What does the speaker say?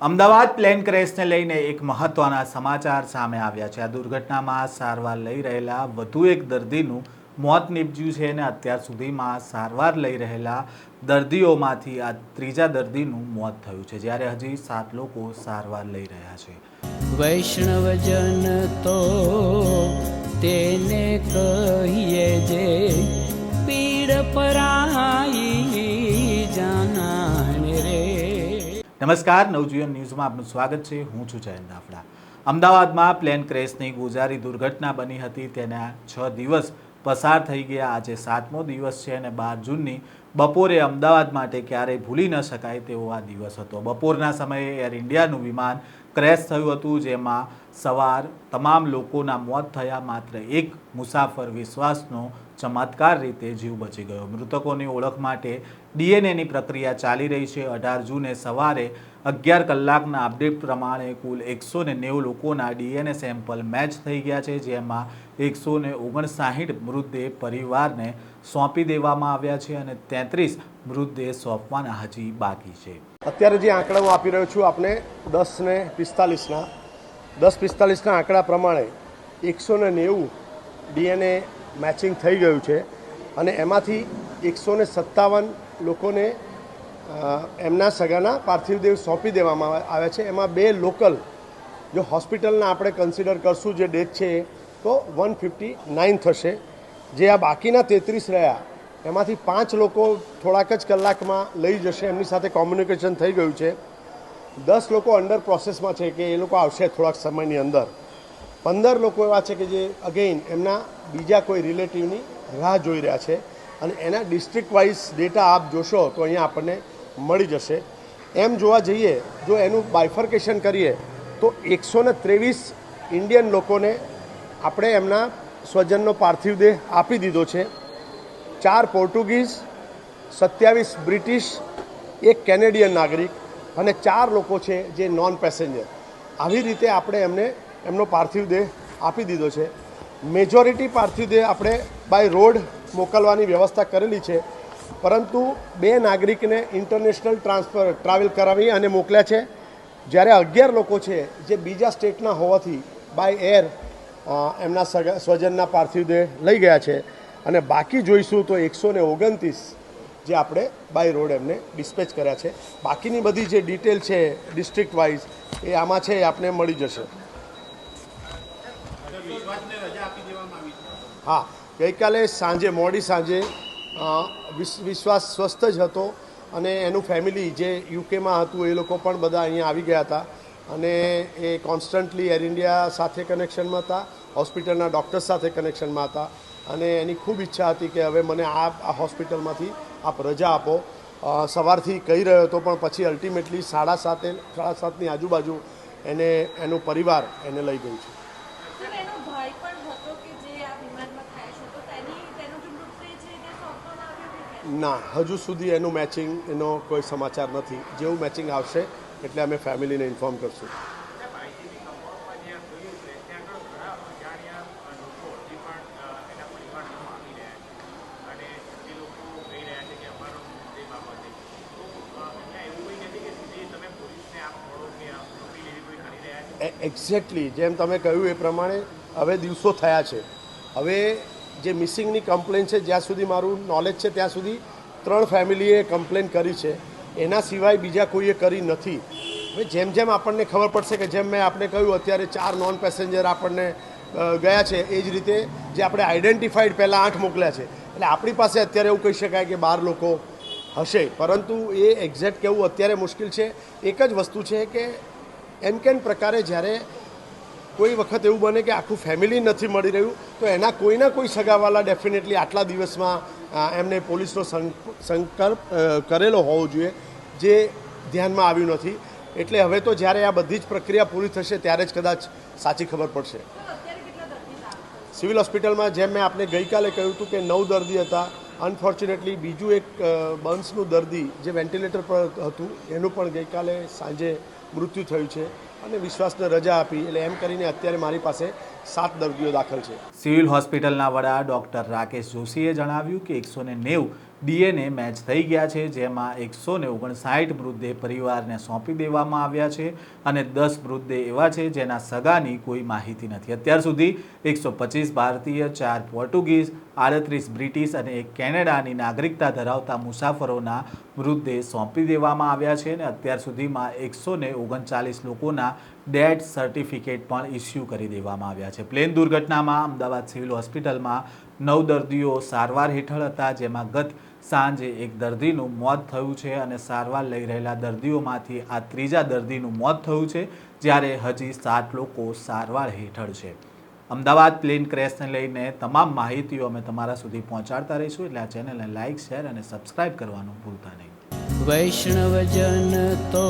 Ahmedabad plane ક્રેશને લઈને એક મહત્વના સમાચાર સામે આવ્યા છે. આ દુર્ઘટનામાં સારવાર લઈ રહેલા વધુ એક દર્દીનું મોત નીપજ્યું છે અને અત્યાર સુધીમાં સારવાર લઈ રહેલા દર્દીઓમાંથી આ ત્રીજા દર્દીનું મોત થયું છે, જ્યારે હજી સાત લોકો સારવાર લઈ રહ્યા છે. વૈષ્ણવજન તો તેને કહીએ જે પીડ પરાઈ નમસ્કાર, નવજીવન ન્યૂઝમાં આપનું સ્વાગત છે. હું છું જયંત દાફડા અમદાવાદમાં પ્લેન ક્રેશની ગોઝારી દુર્ઘટના બની હતી. તેના છ દિવસ પસાર થઈ ગયા. આજે સાતમો દિવસ છે અને બાર જૂનની બપોરે અમદાવાદ માટે ક્યારેય ભૂલી ન શકાય તેવો આ દિવસ હતો. બપોરના સમયે એર ઇન્ડિયાનું વિમાન ક્રેશ થયું હતું, જેમાં સવાર તમામ લોકોના મોત થયા. માત્ર એક મુસાફર વિશ્વાસનો ચમત્કાર રીતે જીવ બચી ગયો. મૃતકોની ઓળખ માટે ડીએનએની પ્રક્રિયા ચાલી રહી છે. અઢાર જૂને સવારે અગિયાર કલાકના અપડેટ પ્રમાણે કુલ એકસો નેવું લોકોના ડીએનએ સેમ્પલ મેચ થઈ ગયા છે, જેમાં એકસો ને ઓગણસાહીઠ મૃતદેહ પરિવારને સોંપી દેવામાં આવ્યા છે અને તેત્રીસ મૃતદેહ સોંપવાના હજી બાકી છે. અત્યારે જે આંકડા હું આપી રહ્યો છું આપણે દસ ને પિસ્તાલીસના. દસ પિસ્તાલીસના આંકડા પ્રમાણે એકસો ને નેવું ડીએનએ મેચિંગ થઈ ગયું છે અને એમાંથી એકસો ને સત્તાવન લોકોને એમના સગાના પાર્થિવ દેહ સોંપી દેવામાં આવ્યા છે. એમાં બે લોકલ જો હોસ્પિટલના આપણે કન્સિડર કરશું જે ડેટ છે તો વન ફિફ્ટી નાઇન થશે. જે આ બાકીના તેત્રીસ રહ્યા, એમાંથી પાંચ લોકો થોડાક જ કલાકમાં લઈ જશે. એમની સાથે કોમ્યુનિકેશન થઈ ગયું છે. દસ લોકો અંડર પ્રોસેસમાં છે કે એ લોકો આવશે થોડાક સમયની અંદર. પંદર લોકો એવા છે કે જે અગેઇન એમના બીજા કોઈ રિલેટિવની રાહ જોઈ રહ્યા છે. અને એના ડિસ્ટ્રિક્ટ વાઇઝ ડેટા આપ જોશો તો અહીંયા આપણને મળી જશે. એમ જોવા જઈએ, જો એનું બાયફર્કેશન કરીએ, તો એકસો ને ત્રેવીસ ઇન્ડિયન લોકોને આપણે એમના સ્વજનનો પાર્થિવ દેહ આપી દીધો છે. ચાર પોર્ટુગીઝ, સત્યાવીસ બ્રિટિશ, એક કેનેડિયન નાગરિક અને ચાર લોકો છે જે નોન પેસેન્જર આવી રીતે આપણે એમને, એમનો પાર્થિવ દેહ આપી દીધો છે. મેજોરિટી પાર્થિવ દેહ આપણે બાય રોડ મોકલવાની વ્યવસ્થા કરેલી છે. પરંતુ બે નાગરિકને ઇન્ટરનેશનલ ટ્રાન્સફર ટ્રાવેલ કરાવી અને મોકલ્યા છે. જ્યારે અગિયાર લોકો છે જે બીજા સ્ટેટના હોવાથી બાય એર એમના સ્વજનના પાર્થિવ દેહ લઈ ગયા છે. અને બાકી જોઈશું તો એકસો ને ઓગણત્રીસ જે આપણે બાય રોડ એમને ડિસ્પેચ કર્યા છે. બાકીની બધી જે ડિટેલ છે ડિસ્ટ્રિક્ટ વાઇઝ એ આમાં છે એ આપને મળી જશે. હા, ગઈકાલે સાંજે, મોડી સાંજે વિશ્વાસ સ્વસ્થ જ હતો. અને એનું ફેમિલી જે યુકેમાં હતું એ લોકો પણ બધા અહીંયા આવી ગયા હતા. અને એ કોન્સ્ટન્ટલી એર ઇન્ડિયા સાથે કનેક્શનમાં હતા હોસ્પિટલના ડૉક્ટર્સ સાથે કનેક્શનમાં હતા. અને એની ખૂબ ઈચ્છા હતી કે હવે મને આ આ હોસ્પિટલમાંથી આપ રજા આપો. સવારથી કહી રહ્યો હતો પણ પછી અલ્ટિમેટલી સાડા સાતે સાડા સાતની આજુબાજુ એને એનું પરિવાર એને લઈ ગયું છે? ના હજુ સુધી એનું મેચિંગ એનો કોઈ સમાચાર નથી. જેવું મેચિંગ આવશે એટલે અમે ફેમિલીને ઇન્ફોર્મ કરશું. એક્ઝેક્ટલી જેમ તમે કહ્યું એ પ્રમાણે હવે દિવસો થયા છે. હવે જે મિસિંગની કમ્પ્લેન છે જ્યાં સુધી મારું નોલેજ છે ત્યાં સુધી ત્રણ ફેમિલીએ કમ્પ્લેન કરી છે. એના સિવાય બીજા કોઈએ કરી નથી. હવે જેમ જેમ આપણને ખબર પડશે કે જેમ મેં આપણે કહ્યું, અત્યારે ચાર નોન પેસેન્જર આપણને ગયા છે, એ જ રીતે જે આપણે આઈડેન્ટિફાઈડ પહેલાં આઠ મોકલ્યા છે. એટલે આપણી પાસે અત્યારે એવું કહી શકાય કે બાર લોકો હશે. પરંતુ એ એક્ઝેક્ટ કહેવું અત્યારે મુશ્કેલ છે. એક જ વસ્તુ છે કે એમ કેમ પ્રકારે જ્યારે કોઈ વખત એવું બને કે આખું ફેમિલી નથી મળી રહ્યું, તો એના કોઈના કોઈ સગાવાલા ડેફિનેટલી આટલા દિવસમાં એમને પોલીસનો સંક- સંકલ્પ કરેલો હોવો જોઈએ, જે ધ્યાનમાં આવ્યું નથી એટલે હવે તો જ્યારે આ બધી જ પ્રક્રિયા પૂરી થશે, ત્યારે જ કદાચ સાચી ખબર પડશે? સિવિલ હોસ્પિટલમાં જેમ મેં આપને ગઈકાલે કહ્યું હતું કે નવ દર્દી હતા અનફોર્ચ્યુનેટલી બીજું એક બન્સનું દર્દી જે વેન્ટિલેટર પર હતું, એનું પણ ગઈકાલે સાંજે મૃત્યુ થયું છે અને વિશ્વાસને રજા આપી એટલે એમ કરીને અત્યારે મારી પાસે સાત દર્દીઓ દાખલ છે. સિવિલ હોસ્પિટલના વડા ડોક્ટર રાકેશ જોશીએ જણાવ્યું કે એકસો નેવું ડીએનએ મેચ થઈ ગયા છે, જેમાં એકસો ને ઓગણસાઠ મૃતદેહ પરિવારને સોંપી દેવામાં આવ્યા છે અને દસ મૃતદેહ એવા છે જેના સગાની કોઈ માહિતી નથી. અત્યાર સુધી એકસો પચીસ ભારતીય, ચાર પોર્ટુગીઝ, આડત્રીસ બ્રિટિશ અને એક કેનેડાની નાગરિકતા ધરાવતા મુસાફરોના મૃતદેહ સોંપી દેવામાં આવ્યા છે અને અત્યાર સુધીમાં એકસો ને ઓગણચાલીસ લોકોના ડેથ સર્ટિફિકેટ પણ ઇસ્યુ કરી દેવામાં આવ્યા છે. પ્લેન દુર્ઘટનામાં અમદાવાદ સિવિલ હોસ્પિટલમાં નવ દર્દીઓ સારવાર હેઠળ હતા, જેમાં ગત સાંજે એક દર્દીનું મોત થયું છે અને સારવાર લઈ રહેલા દર્દીઓમાંથી આ ત્રીજા દર્દીનું મોત થયું છે, જ્યારે હજી સાત લોકો સારવાર હેઠળ છે. અમદાવાદ પ્લેન ક્રેશને લઈને તમામ માહિતીઓ અમે તમારા સુધી પહોંચાડતા રહીશું. એટલે આ ચેનલને લાઇક શેર અને સબસ્ક્રાઇબ કરવાનું ભૂલતા નહીં. વૈષ્ણવજન તો